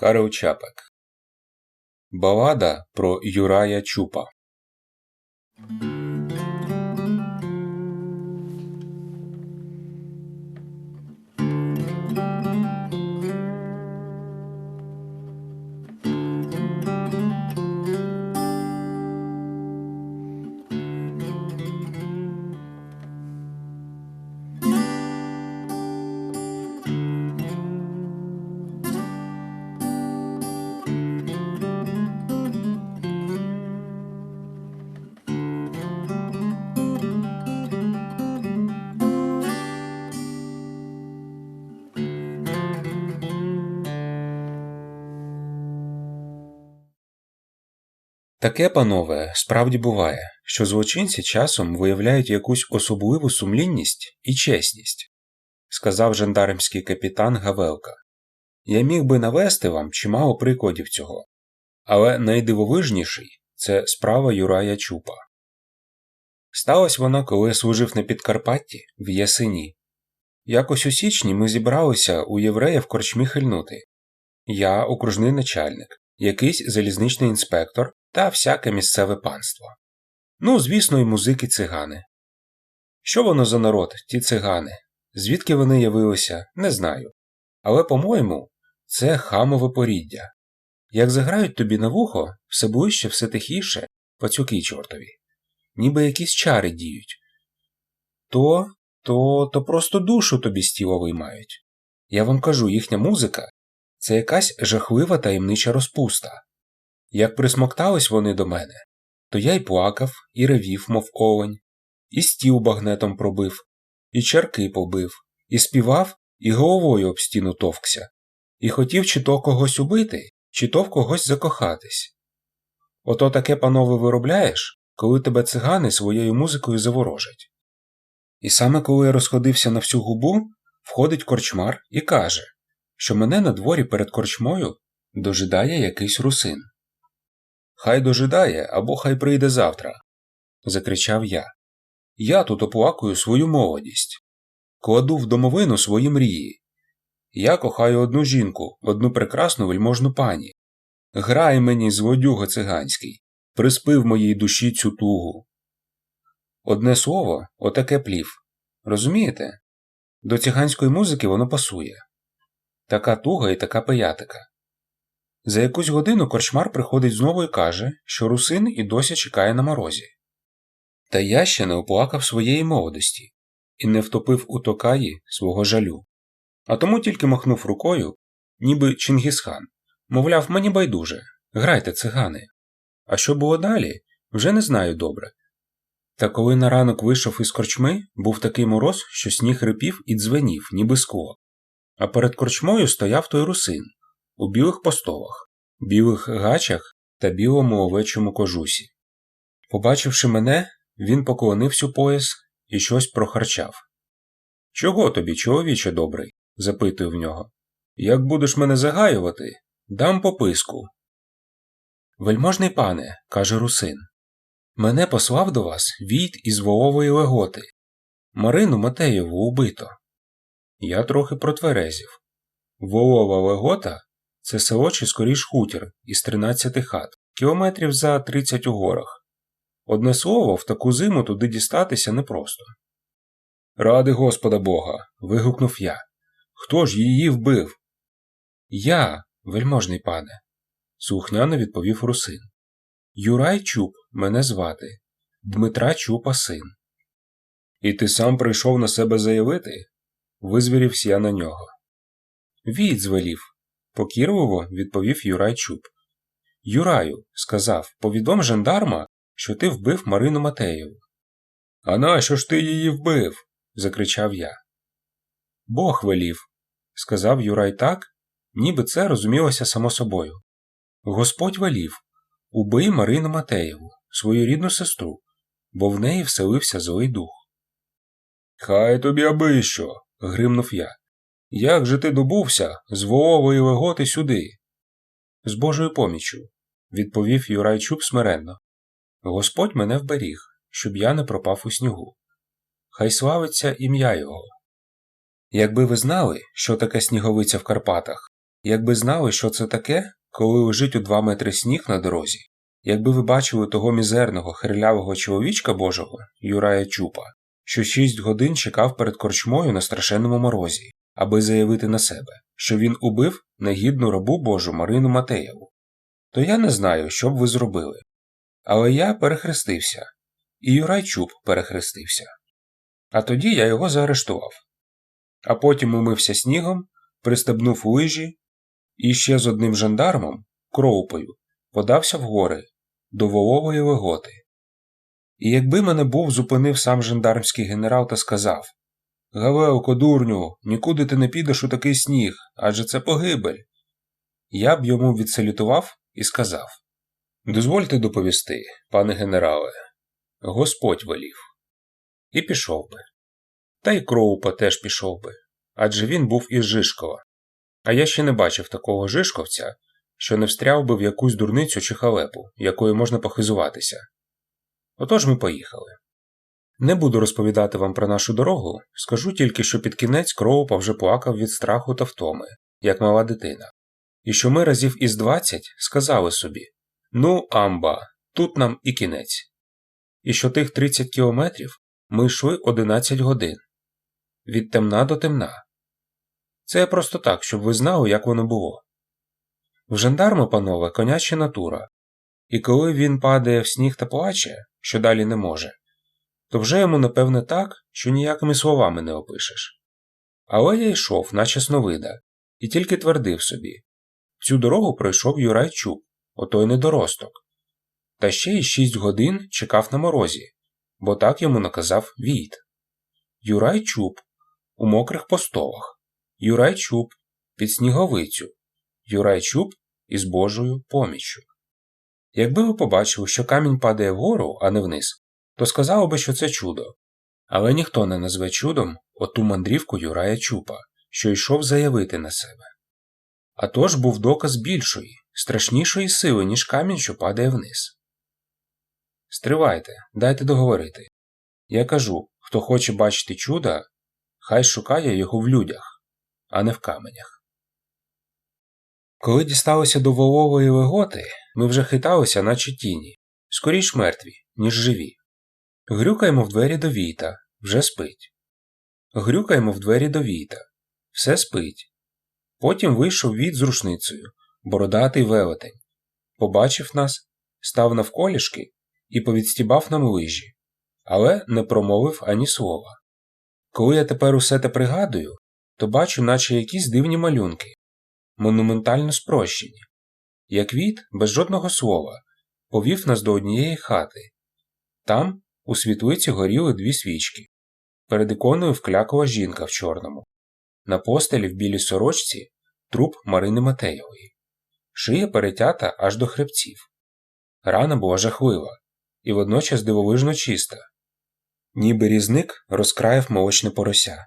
Карел Чапек Балада про Юрая Чупа Таке, панове, справді буває, що злочинці часом виявляють якусь особливу сумлінність і чесність, сказав жандармський капітан Гавелка. Я міг би навести вам чимало прикладів цього, але найдивовижніший це справа Юрая Чупа. Сталася вона, коли я служив на Підкарпатті в Ясині. Якось у січні ми зібралися у єврея в корчмі хильнути. Я окружний начальник, якийсь залізничний інспектор та всяке місцеве панство. Ну, звісно, і музики цигани. Що воно за народ, ті цигани? Звідки вони явилися, не знаю. Але, по-моєму, це хамове поріддя. Як заграють тобі на вухо, все ближче, все тихіше, пацюки чортові, ніби якісь чари діють. То, то, то просто душу тобі з тіла виймають. Я вам кажу, їхня музика це якась жахлива таємнича розпуста. Як присмоктались вони до мене, то я й плакав, і ревів, мов олень, і стіл багнетом пробив, і чарки побив, і співав, і головою об стіну товкся, і хотів чи то когось убити, чи то в когось закохатись. Ото таке, панове, виробляєш, коли тебе цигани своєю музикою заворожать. І саме коли я розходився на всю губу, входить корчмар і каже, що мене на дворі перед корчмою дожидає якийсь русин. Хай дожидає або хай прийде завтра, закричав я. Я тут оплакую свою молодість, кладу в домовину свої мрії. Я кохаю одну жінку, одну прекрасну вельможну пані. Грай мені, злодюга циганський, приспив моїй душі цю тугу. Одне слово, отаке плів. Розумієте? До циганської музики воно пасує. Така туга і така пиятика. За якусь годину корчмар приходить знову і каже, що русин і досі чекає на морозі. Та я ще не оплакав своєї молодості і не втопив у токаї свого жалю, а тому тільки махнув рукою, ніби Чингісхан, мовляв, мені байдуже, грайте цигани. А що було далі, вже не знаю добре. Та коли на ранок вийшов із корчми, був такий мороз, що сніг рипів і дзвенів, ніби скло. А перед корчмою стояв той русин у білих постовах, білих гачах та білому овечому кожусі. Побачивши мене, він поклонився у пояс і щось прохарчав. Чого тобі, чоловіче добрий? запитую в нього. Як будеш мене загаювати, дам пописку. Вельможний пане, каже русин, мене послав до вас війт із волової леготи. Марину Матеєву убито. Я трохи протверезів. Волова легота це село чи скоріш хутір із 13 хат, кілометрів за 30 у горах. Одне слово, в таку зиму туди дістатися непросто. Ради Господа Бога. вигукнув я. Хто ж її вбив? Я, вельможний пане, слухняно відповів русин. Юрай Чуб мене звати, Дмитра Чупа син. І ти сам прийшов на себе заявити? визвірівся я на нього. Від звелів, покірливо відповів Юрай Чуб. Юраю, сказав, повідом жандарма, що ти вбив Марину Матеєву. А нащо ж ти її вбив? закричав я. Бог велів, сказав Юрай так, ніби це розумілося само собою. Господь велів убий Марину Матеєву, свою рідну сестру, бо в неї вселився злий дух. Хай тобі аби що. гримнув я. Як же ти добувся з Воової леготи сюди? З Божою поміччю, відповів Юрай Чуб смиренно. Господь мене вберіг, щоб я не пропав у снігу. Хай славиться ім'я його. Якби ви знали, що таке сніговиця в Карпатах, Якби знали, що це таке, коли лежить у два метри сніг на дорозі, якби ви бачили того мізерного хирлявого чоловічка Божого, Юрая Чупа, що шість годин чекав перед корчмою на страшенному морозі, аби заявити на себе, що він убив негідну рабу Божу Марину Матеєву, то я не знаю, що б ви зробили. Але я перехрестився, і Юрай Чуб перехрестився. А тоді я його заарештував. А потім умився снігом, пристебнув лижі і ще з одним жандармом, кроупою, подався в гори до волової леготи. І якби мене був зупинив сам жандармський генерал та сказав Гавелко, дурню, нікуди ти не підеш у такий сніг, адже це погибель. Я б йому відсалютував і сказав Дозвольте доповісти, пане генерале, Господь велів. І пішов би. Та й Кроупа теж пішов би, адже він був із Жишкова. А я ще не бачив такого Жишковця, що не встряв би в якусь дурницю чи халепу, якою можна похизуватися. Отож ми поїхали. Не буду розповідати вам про нашу дорогу, скажу тільки, що під кінець Кроупа вже плакав від страху та втоми, як мала дитина, і що ми разів із двадцять сказали собі Ну, амба, тут нам і кінець. І що тих 30 кілометрів ми йшли 11 годин від темна до темна. Це я просто так, щоб ви знали, як воно було. В жандарма, панове, коняча натура, і коли він падає в сніг та плаче, що далі не може, то вже йому напевне так, що ніякими словами не опишеш. Але я йшов, наче сновида, і тільки твердив собі цю дорогу пройшов Юрай Чуб, отой недоросток, та ще й шість годин чекав на морозі, бо так йому наказав Війт. Юрай Чуб у мокрих постолах, Юрай Чуб під сніговицю, Юрай Чуб із Божою поміччю. Якби ви побачили, що камінь падає вгору, а не вниз, то сказали би, що це чудо. Але ніхто не назве чудом оту мандрівку Юрая Чупа, що йшов заявити на себе. А то ж був доказ більшої, страшнішої сили, ніж камінь, що падає вниз. Стривайте, дайте договорити. Я кажу, хто хоче бачити чуда, хай шукає його в людях, а не в каменях. Коли дісталися до волової леготи, ми вже хиталися, наче тіні, скоріш мертві, ніж живі. Грюкаємо в двері до віта, вже спить. Грюкаємо в двері до віта, все спить. Потім вийшов від з рушницею, бородатий велетень. Побачив нас, став навколішки і повідстібав нам лижі, але не промовив ані слова. Коли я тепер усе те пригадую, то бачу, наче якісь дивні малюнки, монументально спрощені. Як від, без жодного слова, повів нас до однієї хати. Там у світлиці горіли дві свічки. Перед іконою вклякала жінка в чорному. На постелі в білій сорочці труп Марини Матеєвої. Шия перетята аж до хребців. Рана була жахлива і водночас дивовижно чиста, ніби різник розкраїв молочне порося.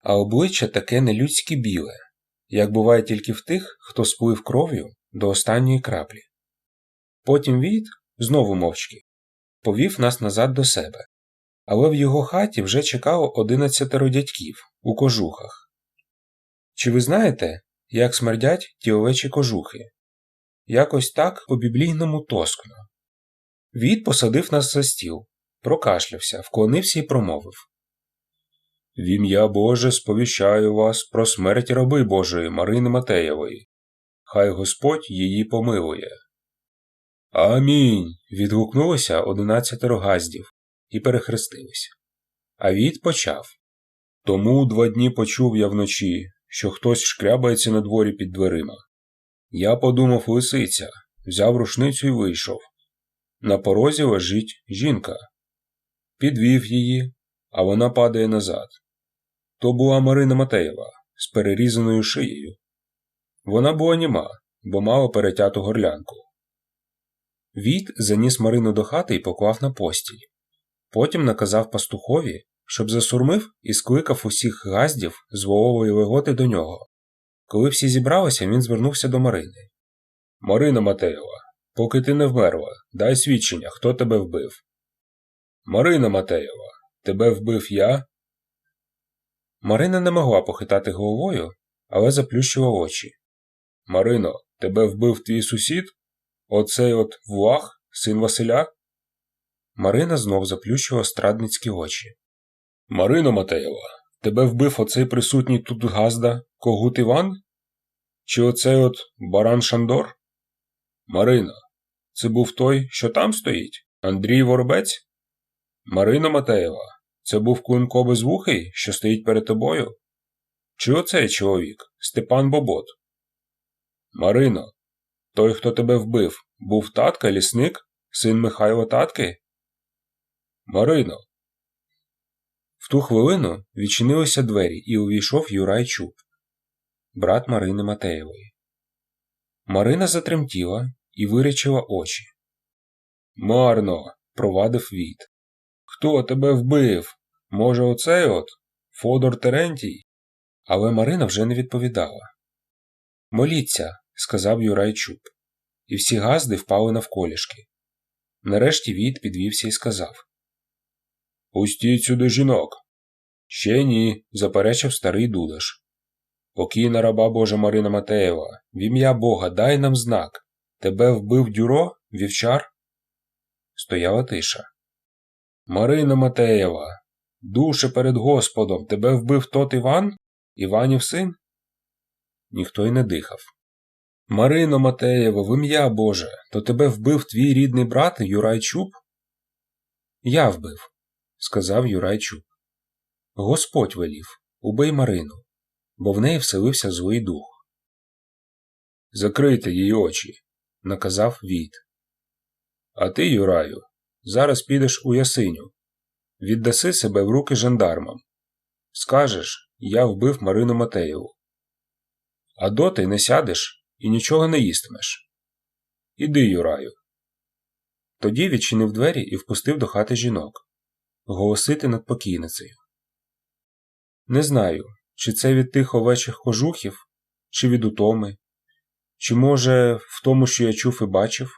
А обличчя таке нелюдське біле, як буває тільки в тих, хто сплив кров'ю до останньої краплі. Потім Віт, знову мовчки, повів нас назад до себе, але в його хаті вже чекало одинадцятеро дядьків у кожухах. Чи ви знаєте, як смердять ті овечі кожухи? Якось так по біблійному тоскно. Віт посадив нас за стіл, прокашлявся, вклонився і промовив В ім'я Боже сповіщаю вас про смерть раби Божої Марини Матеєвої. Хай Господь її помилує. Амінь. відгукнулося одинадцятеро газдів і перехрестилися. А Віт почав Тому два дні почув я вночі, що хтось шкрябається на дворі під дверима. Я подумав лисиця, взяв рушницю і вийшов. На порозі лежить жінка. Підвів її, а вона падає назад. То була Марина Матеєва з перерізаною шиєю. Вона була німа, бо мала перетяту горлянку. Віт заніс Марину до хати і поклав на постіль. Потім наказав пастухові, щоб засурмив і скликав усіх газдів з волової леготи до нього. Коли всі зібралися, він звернувся до Марини. Марина Матеєва, поки ти не вмерла, дай свідчення, хто тебе вбив. Марина Матеєва, тебе вбив я? Марина не могла похитати головою, але заплющував очі. Марино, тебе вбив твій сусід? Оцей от Влах, син Василя? Марина знов заплющила страдницькі очі. Марино Матеєва, тебе вбив оцей присутній тут газда Когут Іван? Чи оцей от баран Шандор? Марина, це був той, що там стоїть? Андрій Воробець? Марина Матеєва, це був Климко Безвухий, що стоїть перед тобою? Чи оцей чоловік, Степан Бобот? Марино, той, хто тебе вбив, був татка лісник, син Михайла татки? Марино. В ту хвилину відчинилися двері і увійшов Юрай Чуб, брат Марини Матеєвої. Марина затремтіла і вирячила очі. Марно, провадив Віт. Хто тебе вбив? Може, оцей от? Фодор Терентій? Але Марина вже не відповідала. Моліться, сказав Юрай Чуб, і всі газди впали навколішки. Нарешті Віт підвівся і сказав Пустіть сюди жінок. Ще ні, заперечив старий Дудаш. Покійна раба Божа Марина Матеєва, в ім'я Бога, дай нам знак. Тебе вбив дюро, вівчар? Стояла тиша. Марина Матеєва, душе перед Господом, тебе вбив тот Іван? Іванів син? Ніхто й не дихав. Марино Матеєва, в ім'я Боже, то тебе вбив твій рідний брат Юрай Чуб? Я вбив, сказав Юрай Чуб. Господь велів, убий Марину, бо в неї вселився злий дух. Закрийте її очі, наказав Віт. А ти, Юраю, зараз підеш у ясиню. Віддаси себе в руки жандармам. Скажеш, я вбив Марину Матеєву. А доти не сядеш і нічого не їстимеш. Іди, Юраю. Тоді відчинив двері і впустив до хати жінок голосити над покійницею. Не знаю, чи це від тих овечих кожухів, чи від утоми, чи, може, в тому, що я чув і бачив,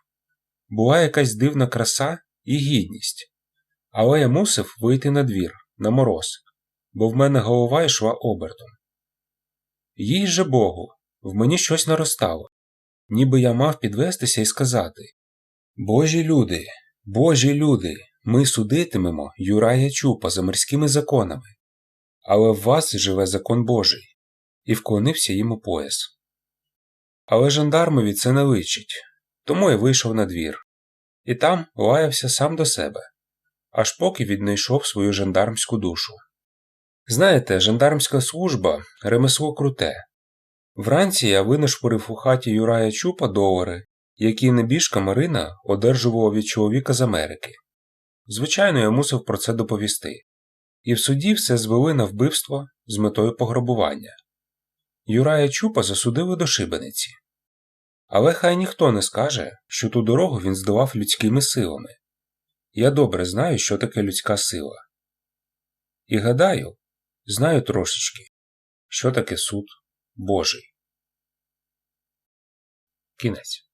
була якась дивна краса і гідність, але я мусив вийти на двір, на мороз, бо в мене голова йшла обертом. Їй же Богу, в мені щось наростало, ніби я мав підвестися і сказати Божі люди, Божі люди, ми судитимемо Юрая Чупа за морськими законами, але в вас живе закон Божий, і вклонився йому пояс. Але жандармові це не личить, тому я вийшов на двір, і там лаявся сам до себе, аж поки віднайшов свою жандармську душу. Знаєте, жандармська служба ремесло круте. Вранці я винишпорив у хаті Юрая Чупа долари, які небіжка Марина одержувала від чоловіка з Америки. Звичайно, я мусив про це доповісти. І в суді все звели на вбивство з метою пограбування. Юрая Чупа засудили до шибениці. Але хай ніхто не скаже, що ту дорогу він здолав людськими силами. Я добре знаю, що таке людська сила. І гадаю, знаю трошечки, що таке суд Божий. Кінець.